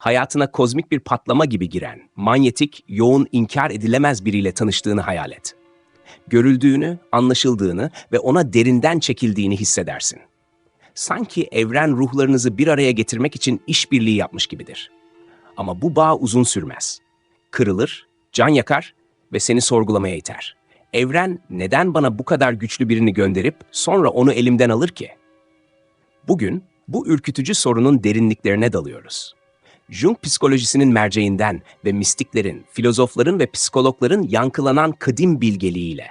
hayatına kozmik bir patlama gibi giren, manyetik, yoğun, inkar edilemez biriyle tanıştığını hayal et. Görüldüğünü, anlaşıldığını ve ona derinden çekildiğini hissedersin. Sanki evren ruhlarınızı bir araya getirmek için işbirliği yapmış gibidir. Ama bu bağ uzun sürmez. Kırılır, can yakar ve seni sorgulamaya iter. Evren neden bana bu kadar güçlü birini gönderip sonra onu elimden alır ki? Bugün bu ürkütücü sorunun derinliklerine dalıyoruz. Jung psikolojisinin merceğinden ve mistiklerin, filozofların ve psikologların yankılanan kadim bilgeliğiyle.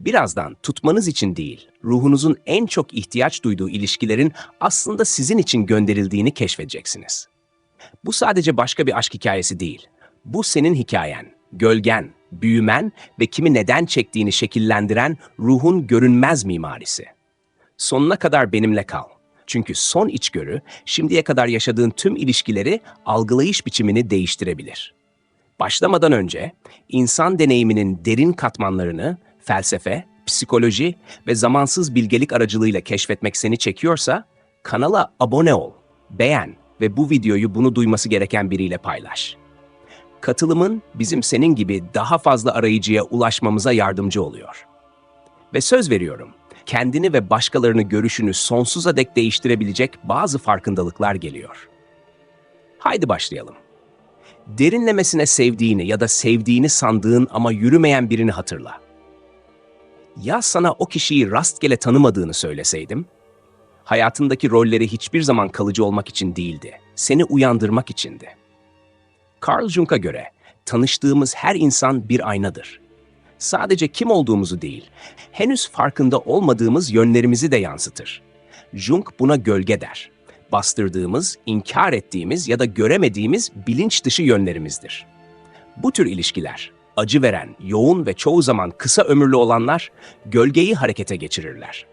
Birazdan tutmanız için değil, ruhunuzun en çok ihtiyaç duyduğu ilişkilerin aslında sizin için gönderildiğini keşfedeceksiniz. Bu sadece başka bir aşk hikayesi değil. Bu senin hikayen, gölgen, büyümen ve kimi neden çektiğini şekillendiren ruhun görünmez mimarisi. Sonuna kadar benimle kal. Çünkü son içgörü şimdiye kadar yaşadığın tüm ilişkileri algılayış biçimini değiştirebilir. Başlamadan önce insan deneyiminin derin katmanlarını felsefe, psikoloji ve zamansız bilgelik aracılığıyla keşfetmek seni çekiyorsa kanala abone ol, beğen ve bu videoyu bunu duyması gereken biriyle paylaş. Katılımın bizim senin gibi daha fazla arayıcıya ulaşmamıza yardımcı oluyor. Ve söz veriyorum, kendini ve başkalarını görüşünü sonsuza dek değiştirebilecek bazı farkındalıklar geliyor. Haydi başlayalım. Derinlemesine sevdiğini ya da sevdiğini sandığın ama yürümeyen birini hatırla. Ya sana o kişiyi rastgele tanımadığını söyleseydim? Hayatındaki rolleri hiçbir zaman kalıcı olmak için değildi, seni uyandırmak içindi. Carl Jung'a göre tanıştığımız her insan bir aynadır. Sadece kim olduğumuzu değil, henüz farkında olmadığımız yönlerimizi de yansıtır. Jung buna gölge der. Bastırdığımız, inkar ettiğimiz ya da göremediğimiz bilinç dışı yönlerimizdir. Bu tür ilişkiler, acı veren, yoğun ve çoğu zaman kısa ömürlü olanlar, gölgeyi harekete geçirirler.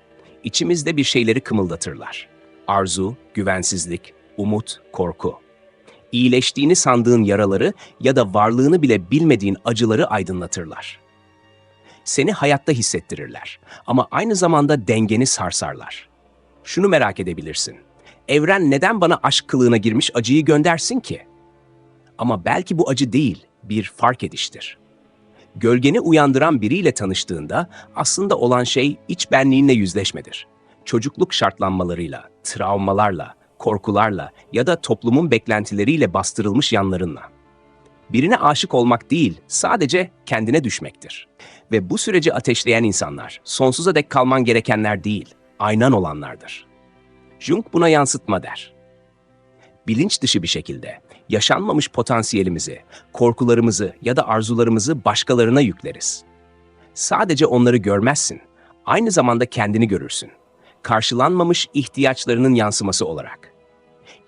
İçimizde bir şeyleri kımıldatırlar. Arzu, güvensizlik, umut, korku iyileştiğini sandığın yaraları ya da varlığını bile bilmediğin acıları aydınlatırlar. Seni hayatta hissettirirler ama aynı zamanda dengeni sarsarlar. Şunu merak edebilirsin. Evren neden bana aşk kılığına girmiş acıyı göndersin ki? Ama belki bu acı değil, bir fark ediştir. Gölgeni uyandıran biriyle tanıştığında aslında olan şey iç benliğinle yüzleşmedir. Çocukluk şartlanmalarıyla, travmalarla, korkularla ya da toplumun beklentileriyle bastırılmış yanlarınla. Birine aşık olmak değil, sadece kendine düşmektir. Ve bu süreci ateşleyen insanlar, sonsuza dek kalman gerekenler değil, aynan olanlardır. Jung buna yansıtma der. Bilinç dışı bir şekilde yaşanmamış potansiyelimizi, korkularımızı ya da arzularımızı başkalarına yükleriz. Sadece onları görmezsin, aynı zamanda kendini görürsün karşılanmamış ihtiyaçlarının yansıması olarak.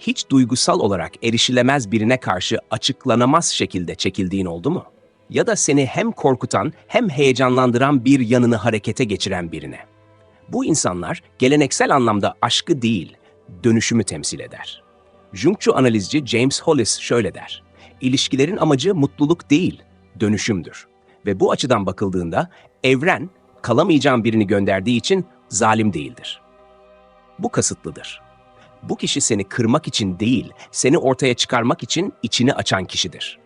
Hiç duygusal olarak erişilemez birine karşı açıklanamaz şekilde çekildiğin oldu mu? Ya da seni hem korkutan hem heyecanlandıran bir yanını harekete geçiren birine. Bu insanlar geleneksel anlamda aşkı değil, dönüşümü temsil eder. Jungçu analizci James Hollis şöyle der. İlişkilerin amacı mutluluk değil, dönüşümdür. Ve bu açıdan bakıldığında evren kalamayacağın birini gönderdiği için zalim değildir. Bu kasıtlıdır. Bu kişi seni kırmak için değil, seni ortaya çıkarmak için içini açan kişidir.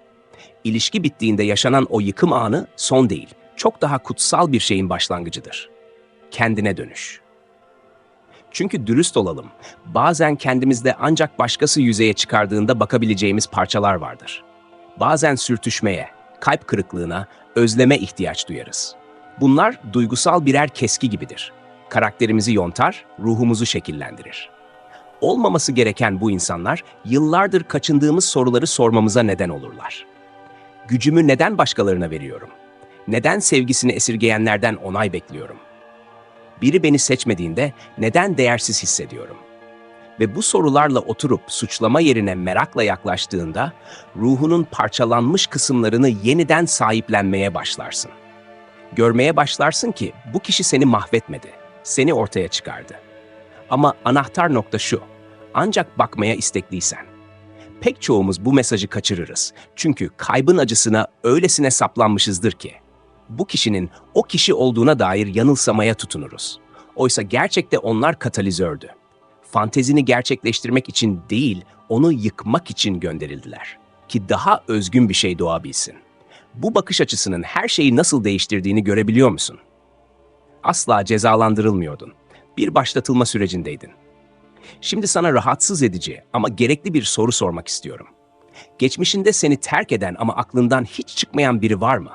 İlişki bittiğinde yaşanan o yıkım anı son değil, çok daha kutsal bir şeyin başlangıcıdır. Kendine dönüş. Çünkü dürüst olalım, bazen kendimizde ancak başkası yüzeye çıkardığında bakabileceğimiz parçalar vardır. Bazen sürtüşmeye, kalp kırıklığına, özleme ihtiyaç duyarız. Bunlar duygusal birer keski gibidir karakterimizi yontar, ruhumuzu şekillendirir. Olmaması gereken bu insanlar yıllardır kaçındığımız soruları sormamıza neden olurlar. Gücümü neden başkalarına veriyorum? Neden sevgisini esirgeyenlerden onay bekliyorum? Biri beni seçmediğinde neden değersiz hissediyorum? Ve bu sorularla oturup suçlama yerine merakla yaklaştığında ruhunun parçalanmış kısımlarını yeniden sahiplenmeye başlarsın. Görmeye başlarsın ki bu kişi seni mahvetmedi seni ortaya çıkardı. Ama anahtar nokta şu, ancak bakmaya istekliysen. Pek çoğumuz bu mesajı kaçırırız. Çünkü kaybın acısına öylesine saplanmışızdır ki. Bu kişinin o kişi olduğuna dair yanılsamaya tutunuruz. Oysa gerçekte onlar katalizördü. fantezini gerçekleştirmek için değil, onu yıkmak için gönderildiler. Ki daha özgün bir şey doğabilsin. Bu bakış açısının her şeyi nasıl değiştirdiğini görebiliyor musun? Asla cezalandırılmıyordun. Bir başlatılma sürecindeydin. Şimdi sana rahatsız edici ama gerekli bir soru sormak istiyorum. Geçmişinde seni terk eden ama aklından hiç çıkmayan biri var mı?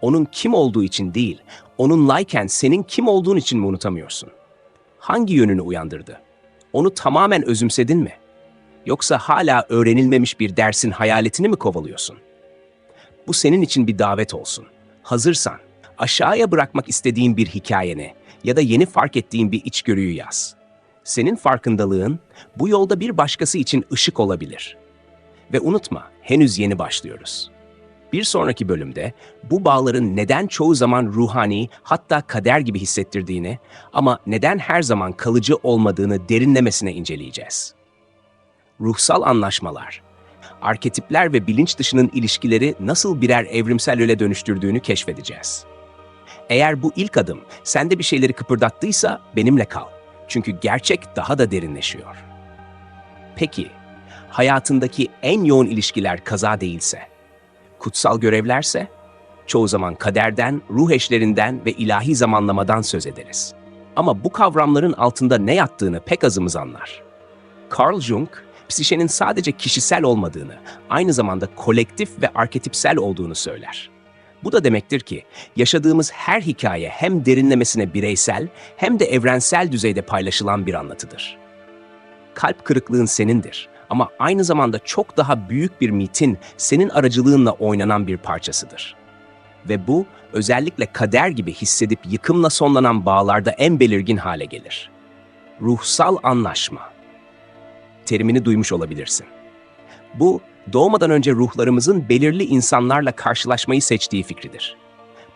Onun kim olduğu için değil, onunlayken senin kim olduğun için mi unutamıyorsun? Hangi yönünü uyandırdı? Onu tamamen özümsedin mi? Yoksa hala öğrenilmemiş bir dersin hayaletini mi kovalıyorsun? Bu senin için bir davet olsun. Hazırsan, aşağıya bırakmak istediğin bir hikayeni ya da yeni fark ettiğin bir içgörüyü yaz. Senin farkındalığın bu yolda bir başkası için ışık olabilir. Ve unutma, henüz yeni başlıyoruz. Bir sonraki bölümde bu bağların neden çoğu zaman ruhani hatta kader gibi hissettirdiğini ama neden her zaman kalıcı olmadığını derinlemesine inceleyeceğiz. Ruhsal anlaşmalar, arketipler ve bilinç dışının ilişkileri nasıl birer evrimsel öyle dönüştürdüğünü keşfedeceğiz. Eğer bu ilk adım sende bir şeyleri kıpırdattıysa benimle kal. Çünkü gerçek daha da derinleşiyor. Peki, hayatındaki en yoğun ilişkiler kaza değilse, kutsal görevlerse, çoğu zaman kaderden, ruh eşlerinden ve ilahi zamanlamadan söz ederiz. Ama bu kavramların altında ne yattığını pek azımız anlar. Carl Jung, psişenin sadece kişisel olmadığını, aynı zamanda kolektif ve arketipsel olduğunu söyler. Bu da demektir ki yaşadığımız her hikaye hem derinlemesine bireysel hem de evrensel düzeyde paylaşılan bir anlatıdır. Kalp kırıklığın senindir ama aynı zamanda çok daha büyük bir mitin senin aracılığınla oynanan bir parçasıdır. Ve bu özellikle kader gibi hissedip yıkımla sonlanan bağlarda en belirgin hale gelir. Ruhsal anlaşma. Terimini duymuş olabilirsin. Bu doğmadan önce ruhlarımızın belirli insanlarla karşılaşmayı seçtiği fikridir.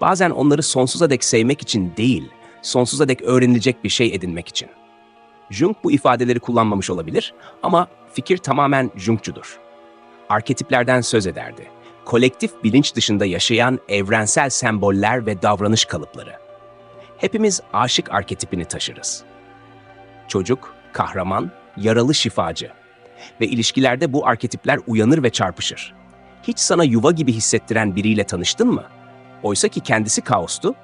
Bazen onları sonsuza dek sevmek için değil, sonsuza dek öğrenilecek bir şey edinmek için. Jung bu ifadeleri kullanmamış olabilir ama fikir tamamen Jungcudur. Arketiplerden söz ederdi. Kolektif bilinç dışında yaşayan evrensel semboller ve davranış kalıpları. Hepimiz aşık arketipini taşırız. Çocuk, kahraman, yaralı şifacı, ve ilişkilerde bu arketipler uyanır ve çarpışır. Hiç sana yuva gibi hissettiren biriyle tanıştın mı? Oysa ki kendisi kaostu.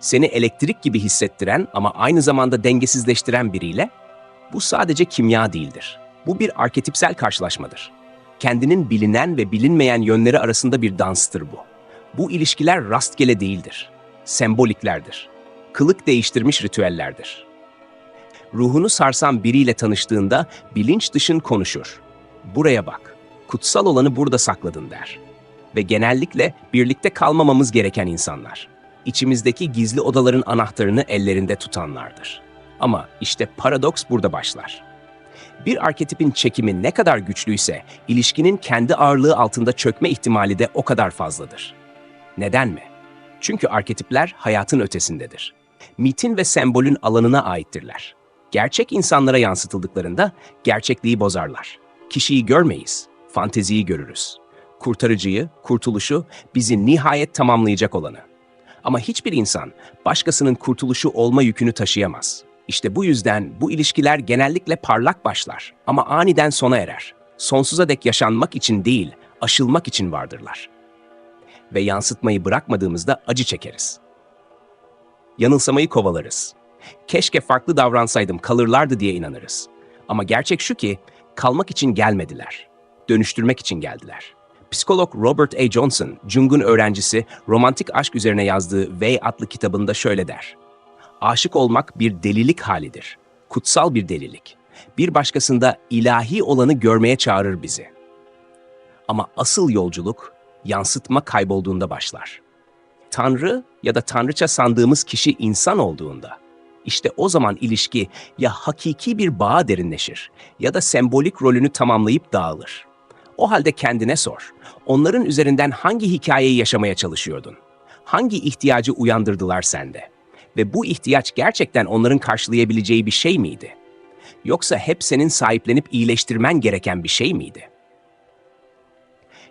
Seni elektrik gibi hissettiren ama aynı zamanda dengesizleştiren biriyle bu sadece kimya değildir. Bu bir arketipsel karşılaşmadır. Kendinin bilinen ve bilinmeyen yönleri arasında bir danstır bu. Bu ilişkiler rastgele değildir. Semboliklerdir. Kılık değiştirmiş ritüellerdir ruhunu sarsan biriyle tanıştığında bilinç dışın konuşur. Buraya bak, kutsal olanı burada sakladın der. Ve genellikle birlikte kalmamamız gereken insanlar. İçimizdeki gizli odaların anahtarını ellerinde tutanlardır. Ama işte paradoks burada başlar. Bir arketipin çekimi ne kadar güçlüyse, ilişkinin kendi ağırlığı altında çökme ihtimali de o kadar fazladır. Neden mi? Çünkü arketipler hayatın ötesindedir. Mitin ve sembolün alanına aittirler gerçek insanlara yansıtıldıklarında gerçekliği bozarlar. Kişiyi görmeyiz, fanteziyi görürüz. Kurtarıcıyı, kurtuluşu, bizi nihayet tamamlayacak olanı. Ama hiçbir insan başkasının kurtuluşu olma yükünü taşıyamaz. İşte bu yüzden bu ilişkiler genellikle parlak başlar ama aniden sona erer. Sonsuza dek yaşanmak için değil, aşılmak için vardırlar. Ve yansıtmayı bırakmadığımızda acı çekeriz. Yanılsamayı kovalarız keşke farklı davransaydım kalırlardı diye inanırız. Ama gerçek şu ki kalmak için gelmediler. Dönüştürmek için geldiler. Psikolog Robert A. Johnson, Jung'un öğrencisi, romantik aşk üzerine yazdığı Way adlı kitabında şöyle der. Aşık olmak bir delilik halidir. Kutsal bir delilik. Bir başkasında ilahi olanı görmeye çağırır bizi. Ama asıl yolculuk yansıtma kaybolduğunda başlar. Tanrı ya da tanrıça sandığımız kişi insan olduğunda işte o zaman ilişki ya hakiki bir bağa derinleşir ya da sembolik rolünü tamamlayıp dağılır. O halde kendine sor. Onların üzerinden hangi hikayeyi yaşamaya çalışıyordun? Hangi ihtiyacı uyandırdılar sende? Ve bu ihtiyaç gerçekten onların karşılayabileceği bir şey miydi? Yoksa hep senin sahiplenip iyileştirmen gereken bir şey miydi?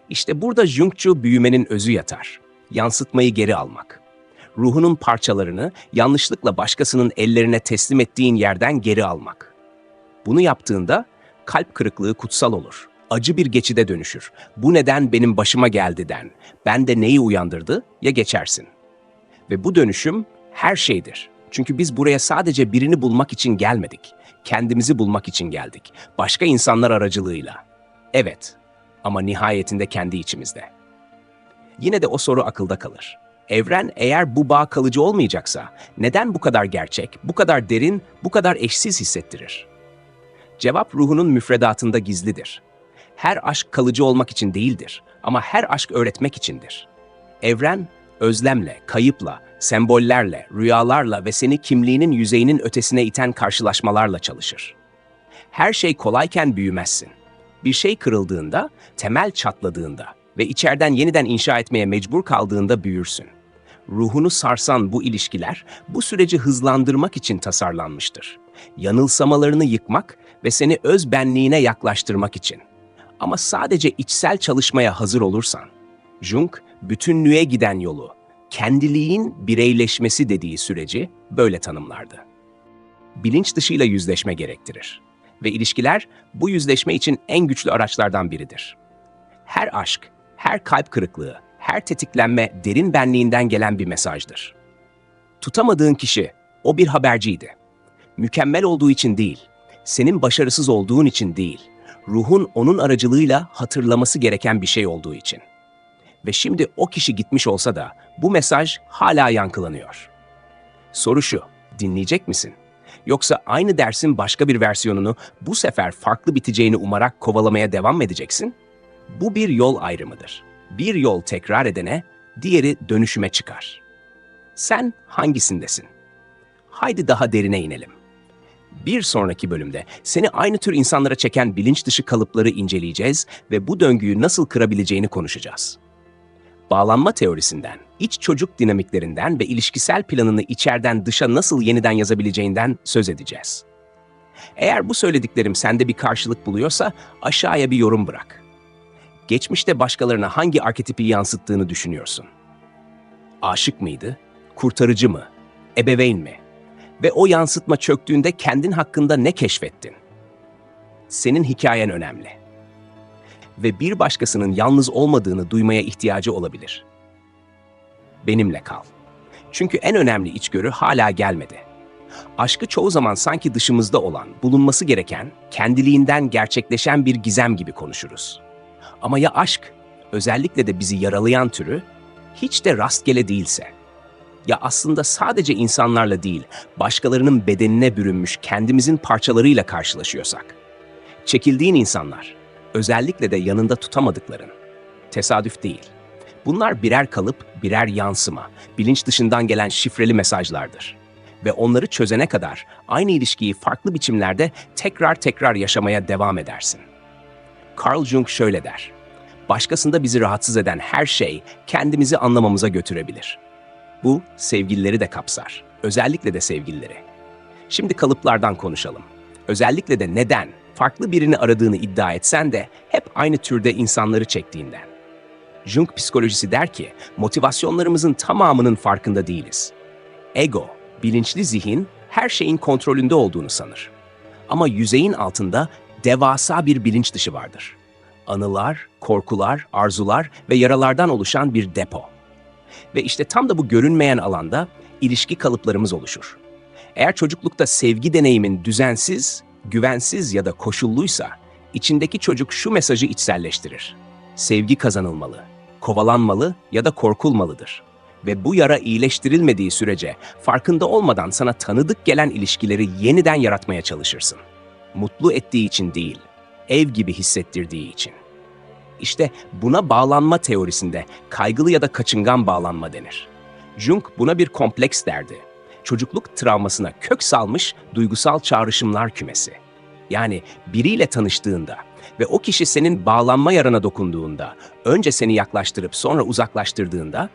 İşte burada Jungçu büyümenin özü yatar. Yansıtmayı geri almak ruhunun parçalarını yanlışlıkla başkasının ellerine teslim ettiğin yerden geri almak. Bunu yaptığında kalp kırıklığı kutsal olur. Acı bir geçide dönüşür. Bu neden benim başıma geldi den. Ben de neyi uyandırdı ya geçersin. Ve bu dönüşüm her şeydir. Çünkü biz buraya sadece birini bulmak için gelmedik. Kendimizi bulmak için geldik. Başka insanlar aracılığıyla. Evet ama nihayetinde kendi içimizde. Yine de o soru akılda kalır. Evren eğer bu bağ kalıcı olmayacaksa neden bu kadar gerçek, bu kadar derin, bu kadar eşsiz hissettirir? Cevap ruhunun müfredatında gizlidir. Her aşk kalıcı olmak için değildir ama her aşk öğretmek içindir. Evren özlemle, kayıpla, sembollerle, rüyalarla ve seni kimliğinin yüzeyinin ötesine iten karşılaşmalarla çalışır. Her şey kolayken büyümezsin. Bir şey kırıldığında, temel çatladığında ve içeriden yeniden inşa etmeye mecbur kaldığında büyürsün. Ruhunu sarsan bu ilişkiler bu süreci hızlandırmak için tasarlanmıştır. Yanılsamalarını yıkmak ve seni öz benliğine yaklaştırmak için. Ama sadece içsel çalışmaya hazır olursan, Jung bütünlüğe giden yolu, kendiliğin bireyleşmesi dediği süreci böyle tanımlardı. Bilinç dışıyla yüzleşme gerektirir ve ilişkiler bu yüzleşme için en güçlü araçlardan biridir. Her aşk, her kalp kırıklığı, her tetiklenme derin benliğinden gelen bir mesajdır. Tutamadığın kişi, o bir haberciydi. Mükemmel olduğu için değil, senin başarısız olduğun için değil, ruhun onun aracılığıyla hatırlaması gereken bir şey olduğu için. Ve şimdi o kişi gitmiş olsa da bu mesaj hala yankılanıyor. Soru şu, dinleyecek misin? Yoksa aynı dersin başka bir versiyonunu bu sefer farklı biteceğini umarak kovalamaya devam mı edeceksin? Bu bir yol ayrımıdır. Bir yol tekrar edene, diğeri dönüşüme çıkar. Sen hangisindesin? Haydi daha derine inelim. Bir sonraki bölümde seni aynı tür insanlara çeken bilinç dışı kalıpları inceleyeceğiz ve bu döngüyü nasıl kırabileceğini konuşacağız. Bağlanma teorisinden, iç çocuk dinamiklerinden ve ilişkisel planını içeriden dışa nasıl yeniden yazabileceğinden söz edeceğiz. Eğer bu söylediklerim sende bir karşılık buluyorsa aşağıya bir yorum bırak. Geçmişte başkalarına hangi arketipi yansıttığını düşünüyorsun? Aşık mıydı? Kurtarıcı mı? Ebeveyn mi? Ve o yansıtma çöktüğünde kendin hakkında ne keşfettin? Senin hikayen önemli. Ve bir başkasının yalnız olmadığını duymaya ihtiyacı olabilir. Benimle kal. Çünkü en önemli içgörü hala gelmedi. Aşkı çoğu zaman sanki dışımızda olan, bulunması gereken, kendiliğinden gerçekleşen bir gizem gibi konuşuruz. Ama ya aşk, özellikle de bizi yaralayan türü, hiç de rastgele değilse? Ya aslında sadece insanlarla değil, başkalarının bedenine bürünmüş kendimizin parçalarıyla karşılaşıyorsak? Çekildiğin insanlar, özellikle de yanında tutamadıkların. Tesadüf değil. Bunlar birer kalıp, birer yansıma, bilinç dışından gelen şifreli mesajlardır. Ve onları çözene kadar aynı ilişkiyi farklı biçimlerde tekrar tekrar yaşamaya devam edersin. Carl Jung şöyle der. Başkasında bizi rahatsız eden her şey kendimizi anlamamıza götürebilir. Bu sevgilileri de kapsar. Özellikle de sevgilileri. Şimdi kalıplardan konuşalım. Özellikle de neden farklı birini aradığını iddia etsen de hep aynı türde insanları çektiğinden. Jung psikolojisi der ki motivasyonlarımızın tamamının farkında değiliz. Ego, bilinçli zihin her şeyin kontrolünde olduğunu sanır. Ama yüzeyin altında devasa bir bilinç dışı vardır. Anılar, korkular, arzular ve yaralardan oluşan bir depo. Ve işte tam da bu görünmeyen alanda ilişki kalıplarımız oluşur. Eğer çocuklukta sevgi deneyimin düzensiz, güvensiz ya da koşulluysa, içindeki çocuk şu mesajı içselleştirir. Sevgi kazanılmalı, kovalanmalı ya da korkulmalıdır. Ve bu yara iyileştirilmediği sürece farkında olmadan sana tanıdık gelen ilişkileri yeniden yaratmaya çalışırsın. Mutlu ettiği için değil, ev gibi hissettirdiği için. İşte buna bağlanma teorisinde kaygılı ya da kaçıngan bağlanma denir. Jung buna bir kompleks derdi. Çocukluk travmasına kök salmış duygusal çağrışımlar kümesi. Yani biriyle tanıştığında ve o kişi senin bağlanma yarana dokunduğunda, önce seni yaklaştırıp sonra uzaklaştırdığında,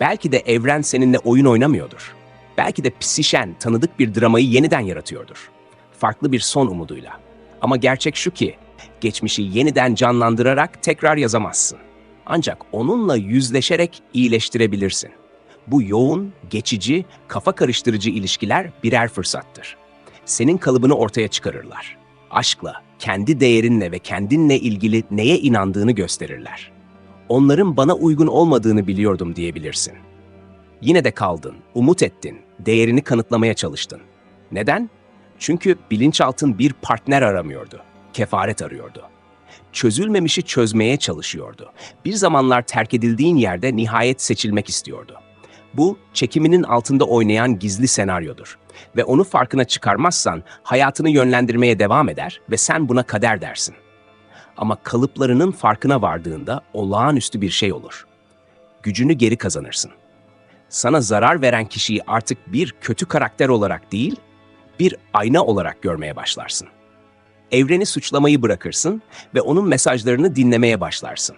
belki de evren seninle oyun oynamıyordur. Belki de psişen, tanıdık bir dramayı yeniden yaratıyordur. Farklı bir son umuduyla. Ama gerçek şu ki, geçmişi yeniden canlandırarak tekrar yazamazsın. Ancak onunla yüzleşerek iyileştirebilirsin. Bu yoğun, geçici, kafa karıştırıcı ilişkiler birer fırsattır. Senin kalıbını ortaya çıkarırlar. aşkla, kendi değerinle ve kendinle ilgili neye inandığını gösterirler. Onların bana uygun olmadığını biliyordum diyebilirsin. Yine de kaldın, umut ettin, değerini kanıtlamaya çalıştın. Neden? Çünkü bilinçaltın bir partner aramıyordu, kefaret arıyordu. Çözülmemişi çözmeye çalışıyordu. Bir zamanlar terk edildiğin yerde nihayet seçilmek istiyordu. Bu, çekiminin altında oynayan gizli senaryodur. Ve onu farkına çıkarmazsan hayatını yönlendirmeye devam eder ve sen buna kader dersin. Ama kalıplarının farkına vardığında olağanüstü bir şey olur. Gücünü geri kazanırsın. Sana zarar veren kişiyi artık bir kötü karakter olarak değil, bir ayna olarak görmeye başlarsın. Evreni suçlamayı bırakırsın ve onun mesajlarını dinlemeye başlarsın.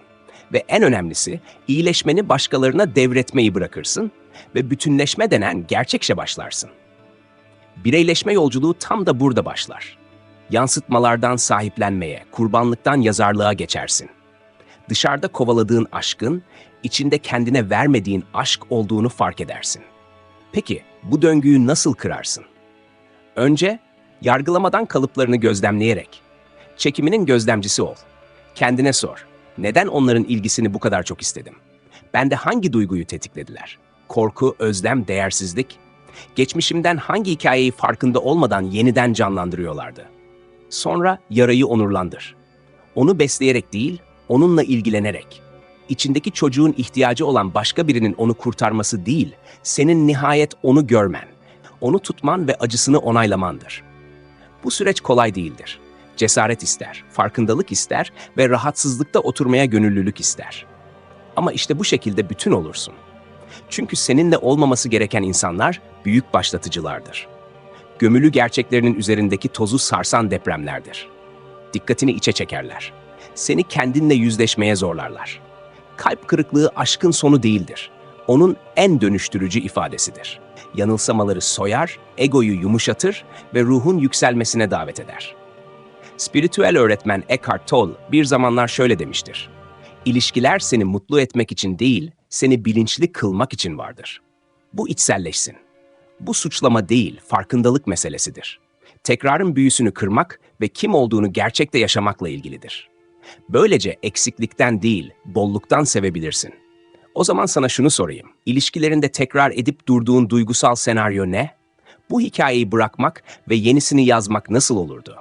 Ve en önemlisi, iyileşmeni başkalarına devretmeyi bırakırsın ve bütünleşme denen gerçekşe başlarsın. Bireyleşme yolculuğu tam da burada başlar. Yansıtmalardan sahiplenmeye, kurbanlıktan yazarlığa geçersin. Dışarıda kovaladığın aşkın, içinde kendine vermediğin aşk olduğunu fark edersin. Peki bu döngüyü nasıl kırarsın? Önce yargılamadan kalıplarını gözlemleyerek. Çekiminin gözlemcisi ol. Kendine sor. Neden onların ilgisini bu kadar çok istedim? Bende hangi duyguyu tetiklediler? Korku, özlem, değersizlik? Geçmişimden hangi hikayeyi farkında olmadan yeniden canlandırıyorlardı? Sonra yarayı onurlandır. Onu besleyerek değil, onunla ilgilenerek. İçindeki çocuğun ihtiyacı olan başka birinin onu kurtarması değil, senin nihayet onu görmen, onu tutman ve acısını onaylamandır. Bu süreç kolay değildir. Cesaret ister, farkındalık ister ve rahatsızlıkta oturmaya gönüllülük ister. Ama işte bu şekilde bütün olursun. Çünkü seninle olmaması gereken insanlar büyük başlatıcılardır. Gömülü gerçeklerinin üzerindeki tozu sarsan depremlerdir. Dikkatini içe çekerler. Seni kendinle yüzleşmeye zorlarlar. Kalp kırıklığı aşkın sonu değildir. Onun en dönüştürücü ifadesidir. Yanılsamaları soyar, egoyu yumuşatır ve ruhun yükselmesine davet eder. Spiritüel öğretmen Eckhart Tolle bir zamanlar şöyle demiştir. İlişkiler seni mutlu etmek için değil, seni bilinçli kılmak için vardır. Bu içselleşsin. Bu suçlama değil, farkındalık meselesidir. Tekrarın büyüsünü kırmak ve kim olduğunu gerçekte yaşamakla ilgilidir. Böylece eksiklikten değil, bolluktan sevebilirsin. O zaman sana şunu sorayım. İlişkilerinde tekrar edip durduğun duygusal senaryo ne? Bu hikayeyi bırakmak ve yenisini yazmak nasıl olurdu?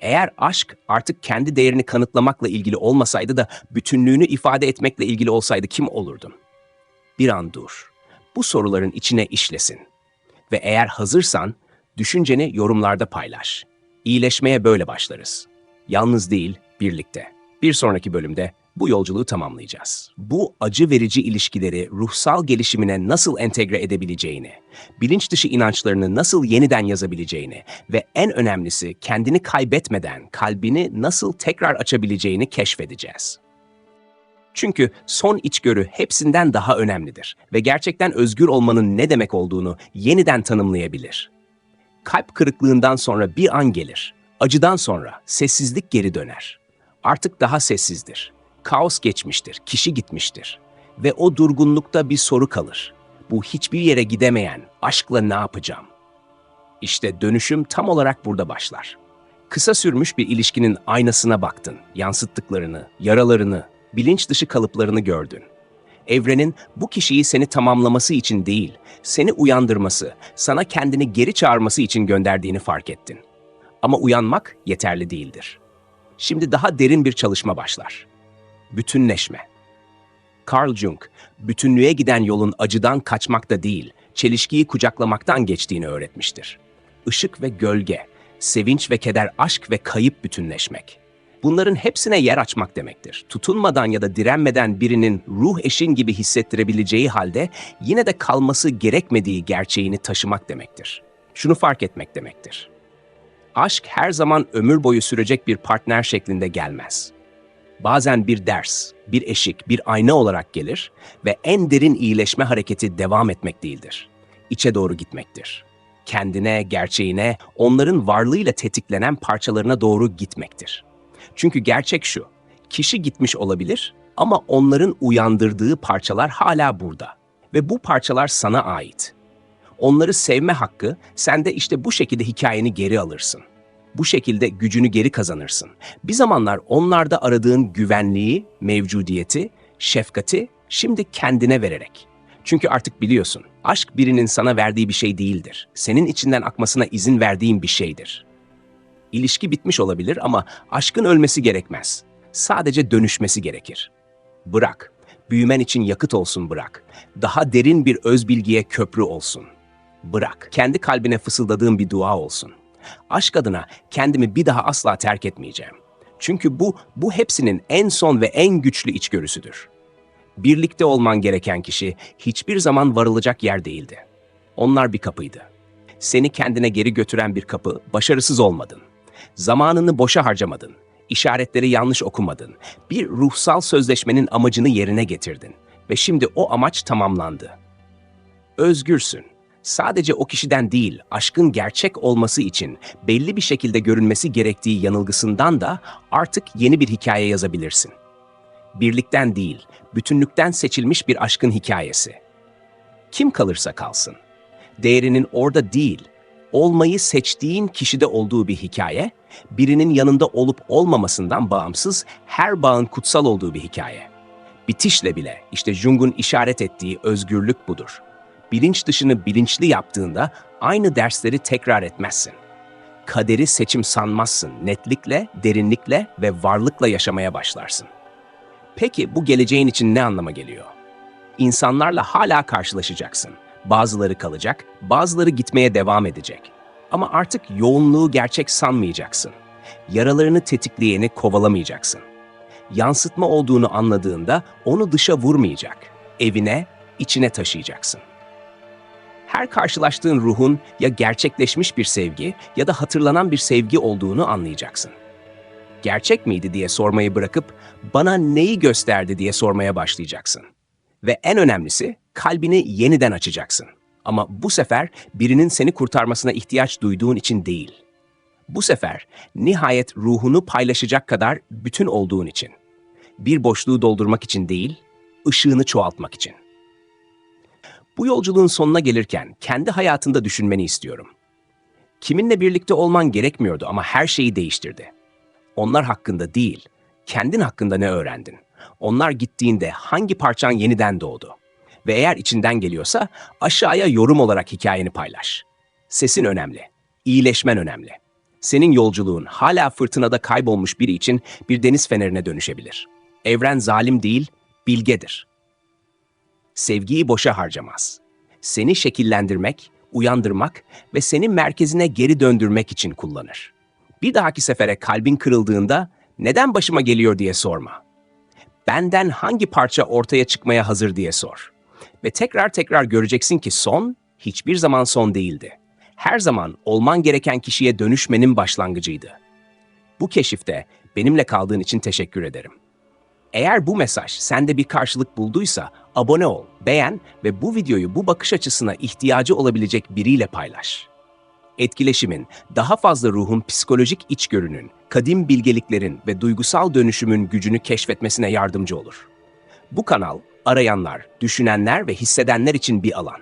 Eğer aşk artık kendi değerini kanıtlamakla ilgili olmasaydı da bütünlüğünü ifade etmekle ilgili olsaydı kim olurdun? Bir an dur. Bu soruların içine işlesin. Ve eğer hazırsan, düşünceni yorumlarda paylaş. İyileşmeye böyle başlarız. Yalnız değil, birlikte. Bir sonraki bölümde bu yolculuğu tamamlayacağız. Bu acı verici ilişkileri ruhsal gelişimine nasıl entegre edebileceğini, bilinç dışı inançlarını nasıl yeniden yazabileceğini ve en önemlisi kendini kaybetmeden kalbini nasıl tekrar açabileceğini keşfedeceğiz. Çünkü son içgörü hepsinden daha önemlidir ve gerçekten özgür olmanın ne demek olduğunu yeniden tanımlayabilir. Kalp kırıklığından sonra bir an gelir. Acıdan sonra sessizlik geri döner. Artık daha sessizdir. Kaos geçmiştir, kişi gitmiştir. Ve o durgunlukta bir soru kalır. Bu hiçbir yere gidemeyen aşkla ne yapacağım? İşte dönüşüm tam olarak burada başlar. Kısa sürmüş bir ilişkinin aynasına baktın, yansıttıklarını, yaralarını, bilinç dışı kalıplarını gördün. Evrenin bu kişiyi seni tamamlaması için değil, seni uyandırması, sana kendini geri çağırması için gönderdiğini fark ettin. Ama uyanmak yeterli değildir. Şimdi daha derin bir çalışma başlar. Bütünleşme. Carl Jung, bütünlüğe giden yolun acıdan kaçmakta değil, çelişkiyi kucaklamaktan geçtiğini öğretmiştir. Işık ve gölge, sevinç ve keder, aşk ve kayıp bütünleşmek. Bunların hepsine yer açmak demektir. Tutunmadan ya da direnmeden birinin ruh eşin gibi hissettirebileceği halde yine de kalması gerekmediği gerçeğini taşımak demektir. Şunu fark etmek demektir. Aşk her zaman ömür boyu sürecek bir partner şeklinde gelmez. Bazen bir ders, bir eşik, bir ayna olarak gelir ve en derin iyileşme hareketi devam etmek değildir. İçe doğru gitmektir. Kendine, gerçeğine, onların varlığıyla tetiklenen parçalarına doğru gitmektir. Çünkü gerçek şu, kişi gitmiş olabilir ama onların uyandırdığı parçalar hala burada. Ve bu parçalar sana ait. Onları sevme hakkı, sen de işte bu şekilde hikayeni geri alırsın. Bu şekilde gücünü geri kazanırsın. Bir zamanlar onlarda aradığın güvenliği, mevcudiyeti, şefkati şimdi kendine vererek. Çünkü artık biliyorsun, aşk birinin sana verdiği bir şey değildir. Senin içinden akmasına izin verdiğin bir şeydir. İlişki bitmiş olabilir ama aşkın ölmesi gerekmez. Sadece dönüşmesi gerekir. Bırak. Büyümen için yakıt olsun bırak. Daha derin bir öz bilgiye köprü olsun. Bırak. Kendi kalbine fısıldadığın bir dua olsun. Aşk adına kendimi bir daha asla terk etmeyeceğim. Çünkü bu, bu hepsinin en son ve en güçlü içgörüsüdür. Birlikte olman gereken kişi hiçbir zaman varılacak yer değildi. Onlar bir kapıydı. Seni kendine geri götüren bir kapı, başarısız olmadın. Zamanını boşa harcamadın. İşaretleri yanlış okumadın. Bir ruhsal sözleşmenin amacını yerine getirdin. Ve şimdi o amaç tamamlandı. Özgürsün. Sadece o kişiden değil, aşkın gerçek olması için belli bir şekilde görünmesi gerektiği yanılgısından da artık yeni bir hikaye yazabilirsin. Birlikten değil, bütünlükten seçilmiş bir aşkın hikayesi. Kim kalırsa kalsın. Değerinin orada değil, olmayı seçtiğin kişide olduğu bir hikaye, birinin yanında olup olmamasından bağımsız her bağın kutsal olduğu bir hikaye. Bitişle bile işte Jung'un işaret ettiği özgürlük budur. Bilinç dışını bilinçli yaptığında aynı dersleri tekrar etmezsin. Kaderi seçim sanmazsın, netlikle, derinlikle ve varlıkla yaşamaya başlarsın. Peki bu geleceğin için ne anlama geliyor? İnsanlarla hala karşılaşacaksın. Bazıları kalacak, bazıları gitmeye devam edecek. Ama artık yoğunluğu gerçek sanmayacaksın. Yaralarını tetikleyeni kovalamayacaksın. Yansıtma olduğunu anladığında onu dışa vurmayacak. Evine, içine taşıyacaksın. Her karşılaştığın ruhun ya gerçekleşmiş bir sevgi ya da hatırlanan bir sevgi olduğunu anlayacaksın. Gerçek miydi diye sormayı bırakıp bana neyi gösterdi diye sormaya başlayacaksın. Ve en önemlisi kalbini yeniden açacaksın. Ama bu sefer birinin seni kurtarmasına ihtiyaç duyduğun için değil. Bu sefer nihayet ruhunu paylaşacak kadar bütün olduğun için. Bir boşluğu doldurmak için değil, ışığını çoğaltmak için. Bu yolculuğun sonuna gelirken kendi hayatında düşünmeni istiyorum. Kiminle birlikte olman gerekmiyordu ama her şeyi değiştirdi. Onlar hakkında değil, kendin hakkında ne öğrendin? Onlar gittiğinde hangi parçan yeniden doğdu? Ve eğer içinden geliyorsa aşağıya yorum olarak hikayeni paylaş. Sesin önemli, iyileşmen önemli. Senin yolculuğun hala fırtınada kaybolmuş biri için bir deniz fenerine dönüşebilir. Evren zalim değil, bilgedir. Sevgiyi boşa harcamaz. Seni şekillendirmek, uyandırmak ve seni merkezine geri döndürmek için kullanır. Bir dahaki sefere kalbin kırıldığında neden başıma geliyor diye sorma. Benden hangi parça ortaya çıkmaya hazır diye sor. Ve tekrar tekrar göreceksin ki son hiçbir zaman son değildi. Her zaman olman gereken kişiye dönüşmenin başlangıcıydı. Bu keşifte benimle kaldığın için teşekkür ederim. Eğer bu mesaj sende bir karşılık bulduysa abone ol, beğen ve bu videoyu bu bakış açısına ihtiyacı olabilecek biriyle paylaş. Etkileşimin, daha fazla ruhun psikolojik içgörünün, kadim bilgeliklerin ve duygusal dönüşümün gücünü keşfetmesine yardımcı olur. Bu kanal, arayanlar, düşünenler ve hissedenler için bir alan.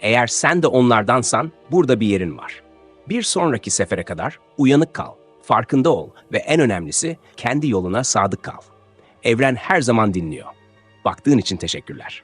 Eğer sen de onlardansan burada bir yerin var. Bir sonraki sefere kadar uyanık kal, farkında ol ve en önemlisi kendi yoluna sadık kal. Evren her zaman dinliyor. Baktığın için teşekkürler.